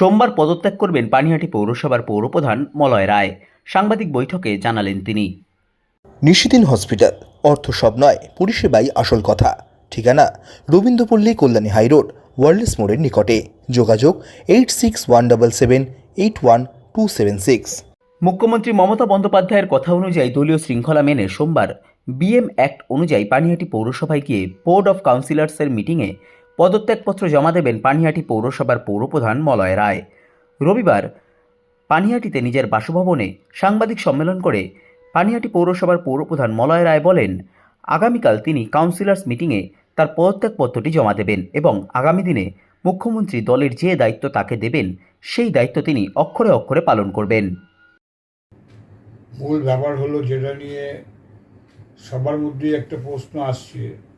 সোমবার পদত্যাগ করবেন পানিহাটি পৌরসভার পৌরপ্রধান মলয় রায়। সাংবাদিক বৈঠকে জানালেন তিনি। নিশিদিন হসপিটাল অর্থ সব নয় পরিষেবাই আসল কথা। ঠিকানা রবীন্দ্রপল্লী কল্যাণী হাইরোড ওয়ার্ল্ডস মোড়ের নিকটে। যোগাযোগ eight six one double seven eight one two seven six মুখ্যমন্ত্রী মমতা বন্দ্যোপাধ্যায়ের কথা অনুযায়ী দলীয় শৃঙ্খলা মেনে সোমবার বিএম অ্যাক্ট অনুযায়ী পানিহাটি পৌরসভায় গিয়ে বোর্ড অফ কাউন্সিলর্সের মিটিংয়ে পদত্যাগপত্র জমা দেবেন পানিহাটি পৌরসভার পৌরপ্রধান মলয় রায়। রবিবার পানিহাটিতে নিজের বাসভবনে সাংবাদিক সম্মেলন করে পানিহাটি পৌরসভার পৌরপ্রধান মলয় রায় বলেন, আগামীকাল তিনি কাউন্সিলর্স মিটিংয়ে তার পদত্যাগপত্রটি জমা দেবেন এবং আগামী দিনে মুখ্যমন্ত্রী দলের যে দায়িত্ব তাকে দেবেন, সেই দায়িত্ব তিনি অক্ষরে অক্ষরে পালন করবেন। মূল ব্যাপার হলো যেটা নিয়ে সবার মধ্যেই একটা প্রশ্ন আসছে।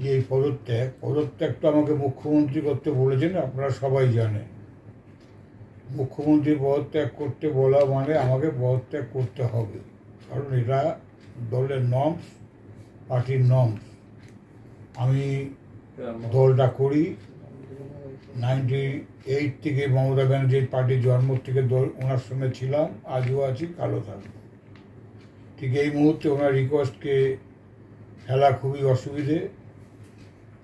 যে এই পদত্যাগ পদত্যাগ তো আমাকে মুখ্যমন্ত্রী করতে বলেছেন, আপনারা সবাই জানেন। মুখ্যমন্ত্রী পদত্যাগ করতে বলা মানে আমাকে পদত্যাগ করতে হবে। কারণ এটা দলের নর্মস পার্টির নর্মস আমি দলটা করি। নাইনটি এইট থেকে মমতা ব্যানার্জির পার্টির জন্ম থেকে দল, ওনার সঙ্গে ছিলাম, আজও আছি কালো থাকব। ঠিক এই মুহূর্তে ওনার রিকোয়েস্টকে খেলা খুবই অসুবিধে।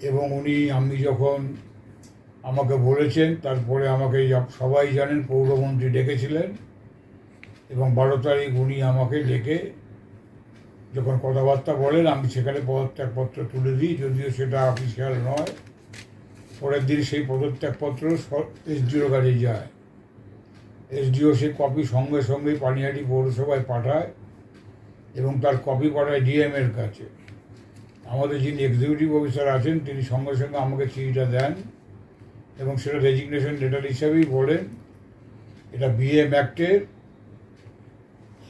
এবং উনি, আমি যখন আমাকে বলেছেন, তারপরে আমাকে সবাই জানেন, পৌরমন্ত্রী ডেকেছিলেন এবং বারো তারিখ উনি আমাকে ডেকে যখন কথাবার্তা বলেন, আমি সেখানে পদত্যাগপত্র তুলে দিই, যদিও সেটা অফিসিয়াল নয়। পরের দিন সেই পদত্যাগপত্র এসডিওর কাছে যায়। এসডিও সেই কপি সঙ্গে সঙ্গে পানিহাটি পৌরসভায় পাঠায় এবং তার কপি পাঠায় ডিএম এর কাছে। আমাদের যিনি এক্সিকিউটিভ অফিসার আছেন, তিনি সঙ্গে সঙ্গে আমাকে চিঠিটা দেন এবং সেটা রেজিগনেশন লেটার হিসাবেই বলেন। এটা বিএম অ্যাক্টের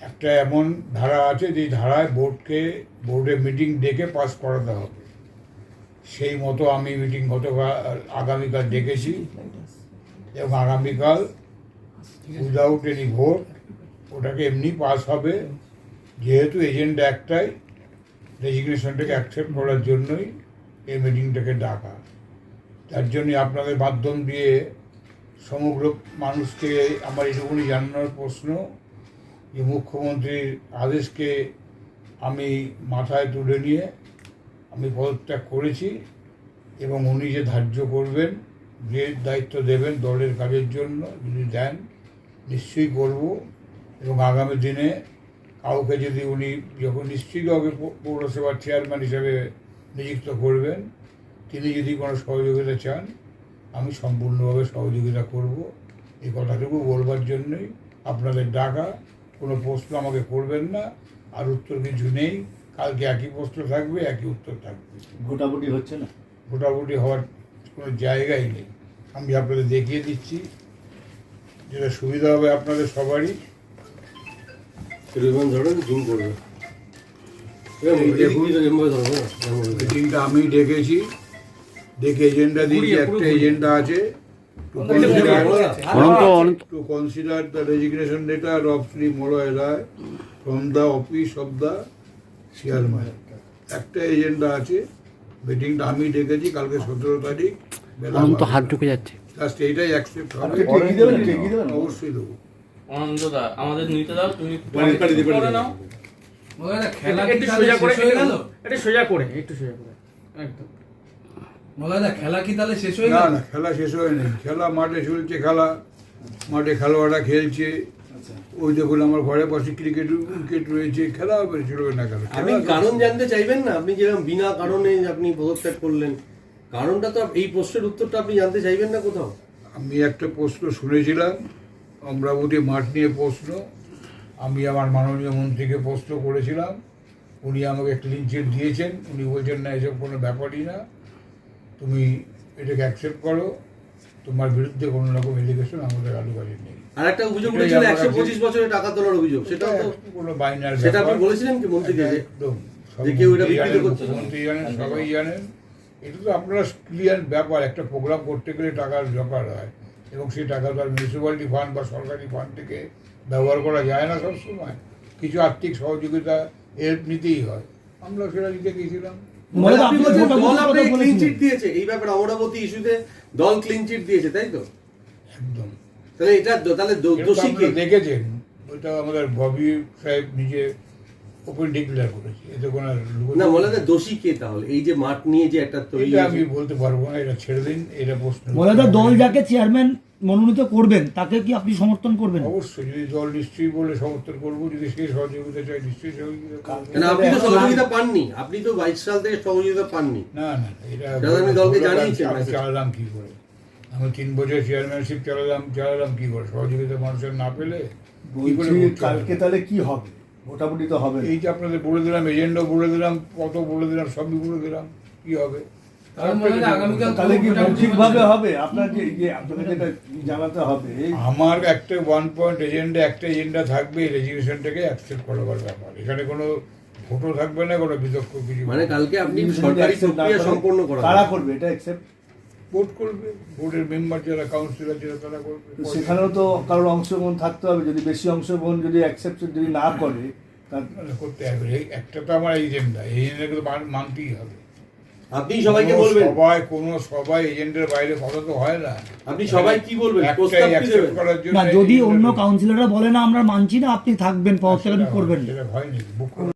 একটা এমন ধারা আছে যে ধারায় বোর্ডকে বোর্ডে মিটিং ডেকে পাস করাতে হবে। সেই মতো আমি মিটিং গতকাল, আগামীকাল ডেকেছি এবং আগামীকাল উইদাউট এনি ভোট ওটাকে এমনি পাস হবে। যেহেতু এজেন্ডা একটাই রেজিগনেশনটাকে অ্যাকসেপ্ট করার জন্যই এই মিটিংটাকে ডাকা। তার জন্য আপনাদের মাধ্যম দিয়ে সমগ্র মানুষকে আমার এটুকুনি জানানোর প্রশ্ন, যে মুখ্যমন্ত্রীর আদেশকে আমি মাথায় তুলে নিয়ে আমি পদত্যাগ করেছি এবং উনি যে ধার্য করবেন, যে দায়িত্ব দেবেন দলের কাজের জন্য, যদি দেন, নিশ্চয়ই করব এবং আগামী দিনে কাউকে যদি উনি যখন কাউকে পৌরসভার চেয়ারম্যান হিসেবে নিযুক্ত করবেন তিনি যদি কোনো সহযোগিতা চান আমি সম্পূর্ণভাবে সহযোগিতা করব। এই কথাটুকু বলবার জন্যই আপনাদের ডাকা কোনো প্রশ্ন আমাকে করবেন না আর উত্তর কিছু নেই। কালকে একই প্রশ্ন থাকবে একই উত্তর থাকবে। ভোটাভুটি হচ্ছে না? ভোটাভুটি হওয়ার কোনো জায়গাই নেই। আমি আপনাদের দেখিয়ে দিচ্ছি। যেটা সুবিধা হবে আপনাদের সবারই ধরেন জুম করবে। মিটিংটা আমি ডেকেছি ডেকে এজেন্ডা দিয়েছি একটা এজেন্ডা আছে to consider the resignation letter of Shri মোড়ায় Ray from the office of the chairman একটা এজেন্ডা আছে মিটিংটা আমি ডেকেছি কালকে সতেরো তারিখ বেলা হাত ঢুকে যাচ্ছে। জাস্ট এইটাই অ্যাকসেপ্ট হবে। দেবেন। অবশ্যই দেবো। আমাদের নিতে দাও তুমি করে। নাও। খেলা একটু সোজা করে হয়ে একটু সোজা করে একটু সোজা করে। একদম। মলাদা খেলা কি তাহলে শেষ হয়ে না গেল? না খেলা শেষ হয়নি। খেলা মাঠে চলছে খেলা। মাঠে খেলোয়াড়রা খেলছে। ওই দেখুন আমার ঘরে পাশে ক্রিকেট উইকেট রয়েছে। খেলা হবে চলবে না কেন আপনি কারণ জানতে চাইবেন না? আপনি যেরকম বিনা কারণে আপনি পদত্যাগ করলেন কারণটা তো এই প্রশ্নের উত্তরটা আপনি জানতে চাইবেন না কোথাও? আমি একটা প্রশ্ন শুনেছিলাম। অমরাবতী মাঠ নিয়ে প্রশ্ন। আমি আমার মাননীয় মন্ত্রীকে প্রশ্ন করেছিলাম। উনি আমাকে ক্লিন চিট দিয়েছেন। উনি বলছেন না এসব কোনো ব্যাপারই না। তুমি এটাকে অ্যাকসেপ্ট করো। তোমার বিরুদ্ধে কোনো রকম এলিগেশন আমাদের আলু কাজে নেই। আর একটা অভিযোগ উঠেছিল একশো পঁচিশ বছরের টাকা তোলার অভিযোগ। সেটাও তো কোনো বাইনার সেটা আপনি বলেছিলেন কি মন্ত্রীকে একদম। যে কেউ এটা বিকৃত জানেন, করছে? মুখ্যমন্ত্রী জানেন সবাই জানেন। এটা তো আপনারা ক্লিয়ার ব্যাপার। একটা প্রোগ্রাম করতে গেলে টাকার দরকার হয়। এবং সেই টাকা তো আর মিউনিসিপ্যালিটি ফান্ড বা সরকারি ফান্ড থেকে ব্যবহার করা যায় না সবসময়। কিছু আর্থিক সহযোগিতা হেল্প নিতেই হয়। আমরা সেটা নিতে মানে দিয়েছে। এই ব্যাপারে অমরাবতী ইস্যুতে দল দিয়েছে তাই তো? একদম। তাহলে এটা তাহলে দোষী দেখেছেন। ওইটা আমাদের ববি সাহেব নিজে ওপেন ডিক্লেয়ার করেছে এতে কোনো না মনে দোষী কে তাহলে? এই যে মাঠ নিয়ে যে একটা তৈরি এটা আমি বলতে পারব না এটা ছেড়ে দিন এটা প্রশ্ন। দল যাকে চেয়ারম্যান মনোনীত করবেন তাকে কি আপনি সমর্থন করবেন? অবশ্যই যদি দল নিশ্চয়ই বলে সমর্থন করব যদি সেই সহযোগিতা চাই নিশ্চয়ই সহযোগিতা। আপনি তো সহযোগিতা পাননি আপনি তো বাইশ সাল থেকে সহযোগিতা পাননি। না না এটা আমি দলকে বলে জানিয়েছি আমি message। চালালাম কি করে? আমি তিন বছর চেয়ারম্যানশিপ চালালাম চালালাম কি করে? সহযোগিতা মানুষের না পেলে? কালকে তাহলে কি হবে? মোটামুটি তো হবে। এই যে আপনাদের বলে দিলাম এজেন্ডাও বলে দিলাম কত বলে দিলাম সবই বলে দিলাম কি হবে? তাহলে মোলাদা আগামীকাল তাহলে কি মোটামুটি হবে? আপনার যে আপনাকে যেটা জানাতে হবে আমার একটা ওয়ান পয়েন্ট এজেন্ডা একটা এজেন্ডা থাকবে রেজিগনেশনটাকে অ্যাকসেপ্ট করাবার ব্যাপার। এখানে কোনো ভোটও থাকবে না কোনো বিতর্ক কিছু মানে কালকে আপনি সরকারি প্রক্রিয়া সম্পন্ন করা কারা করবে? এটা অ্যাকসেপ্ট ভোট করবে ভোটের মেম্বার যারা কাউন্সিলর যারা তারা করবে। সেখানেও তো কারোর অংশগ্রহণ থাকতে হবে যদি বেশি অংশগ্রহণ যদি অ্যাকসেপ্ট যদি না করে করতে হবে। একটা তো আমার এজেন্ডা এজেন্ডাকে তো মানতেই হবে। আপনি সবাইকে বলবেন। সবাই কোনো সবাই এজেন্ডার বাইরে কথা তো হয় না। আপনি সবাই কি বলবেন? না যদি অন্য। কাউন্সিলররা বলে না আমরা মানছি না আপনি থাকবেন পদত্যাগ করবেন না। সেটা হয়নি বুক করুন।